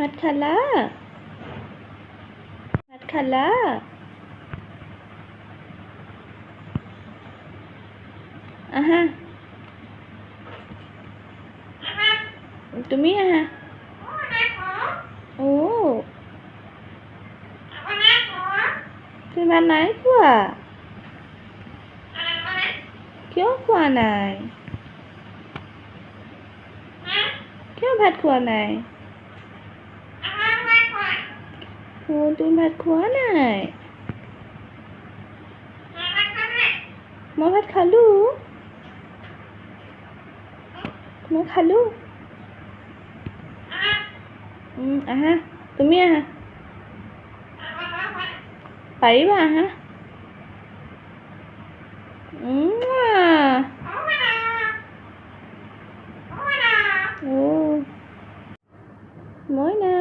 มัดคาล่ามัดคาล่าอะฮะตุ้มี่อะฮะโอ้ที่มาไหนกว่าเขี่ยวกว่าไหนเขี่ยวแพทัดขวไหน ফোন তুমি ভাত খোৱা নাই মই ভাত খালোঁ মই খালোঁ আহা তুমি আহা পাৰিবা আহা মই নাই